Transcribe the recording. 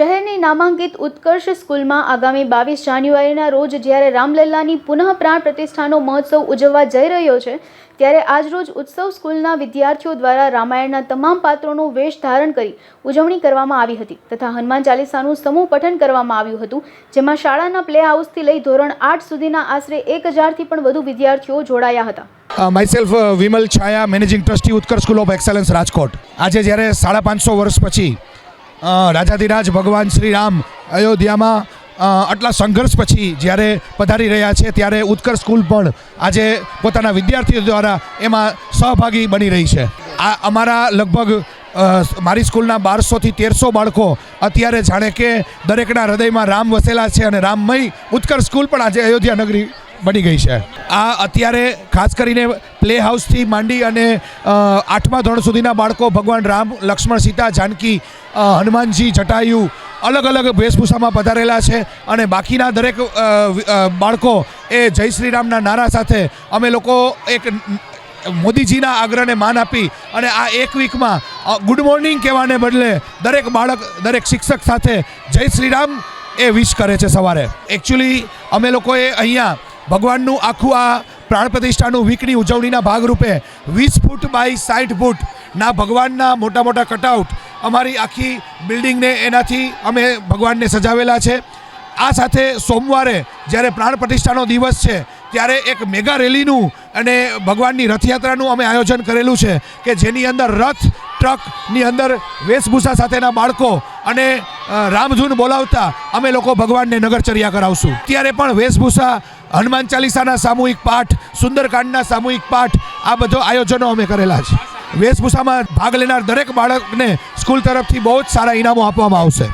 શહેરની નામાંકિત ઉત્કર્ષ સ્કૂલમાં આગામી બાવીસ જાન્યુઆરીના રોજ જ્યારે રામલલ્લાની પુનઃ પ્રાણ પ્રતિષ્ઠાનો મહોત્સવ ઉજવવા જઈ રહ્યો છે, ત્યારે આજરોજ ઉત્સવ સ્કૂલના વિદ્યાર્થીઓ દ્વારા રામાયણના તમામ પાત્રોનું વેશ ધારણ કરી ઉજવણી કરવામાં આવી હતી તથા હનુમાન ચાલીસાનું સમૂહ પઠન કરવામાં આવ્યું હતું, જેમાં શાળાના પ્લે હાઉસથી લઈ ધોરણ આઠ સુધીના આશરે એક હજારથી પણ વધુ વિદ્યાર્થીઓ જોડાયા હતા. Myself Vimal Chhaya managing trustee Utkarsh School of Excellence Rajkot. આજે જ્યારે સાડા પાંચસો વર્ષ પછી રાજાધિરાજ ભગવાન શ્રી રામ અયોધ્યામાં આટલા સંઘર્ષ પછી જ્યારે પધારી રહ્યા છે, ત્યારે ઉત્કર્ષ સ્કૂલ પણ આજે પોતાના વિદ્યાર્થીઓ દ્વારા એમાં સહભાગી બની રહી છે. આ અમારા લગભગ મારી સ્કૂલના બારસોથી તેરસો બાળકો અત્યારે જાણે કે દરેકના હૃદયમાં રામ વસેલા છે અને રામમય ઉત્કર્ષ સ્કૂલ પણ આજે અયોધ્યા નગરી બની ગઈ છે. આ અત્યારે ખાસ કરીને પ્લે હાઉસથી માંડી અને આઠમા ધોરણ સુધીના બાળકો ભગવાન રામ, લક્ષ્મણ, સીતા, જાનકી હનુમાનજી, જટાયુ અલગ અલગ વેશભૂષામાં પધારેલા છે અને બાકીના દરેક બાળકો એ જય શ્રી રામના નારા સાથે અમે લોકો એક મોદીજીના આગ્રહને માન આપી અને આ એક વીકમાં ગુડ મોર્નિંગ કહેવાને બદલે દરેક બાળક, દરેક શિક્ષક સાથે જય શ્રી રામ એ વિશ કરે છે સવારે. એકચ્યુઅલી અમે લોકોએ અહીંયા ભગવાનનું આખું આ પ્રાણ પ્રતિષ્ઠાનું વીકની ઉજવણીના ભાગરૂપે વીસ ફૂટ બાય સાઠ ફૂટના ભગવાનના મોટા મોટા કટઆઉટ અમારી આખી બિલ્ડિંગને એનાથી અમે ભગવાનને સજાવેલા છે. આ સાથે સોમવારે જ્યારે પ્રાણ પ્રતિષ્ઠાનો દિવસ છે, ત્યારે એક મેગા રેલીનું અને ભગવાનની રથયાત્રાનું અમે આયોજન કરેલું છે કે જેની અંદર રથ, ટ્રકની અંદર વેશભૂષા સાથેના બાળકો અને રામધૂન બોલાવતા અમે લોકો ભગવાનને નગરચર્યા કરાવશું. ત્યારે પણ વેશભૂષા હનુમાન ચાલીસાના સામૂહિક પાઠ, સુંદરકાંડના સામૂહિક પાઠ, આ બધો આયોજનો અમે કરેલા છે. વેશભૂષામાં ભાગ લેનાર દરેક બાળકને સ્કૂલ તરફથી બહુ જ સારા ઇનામો આપવામાં આવશે.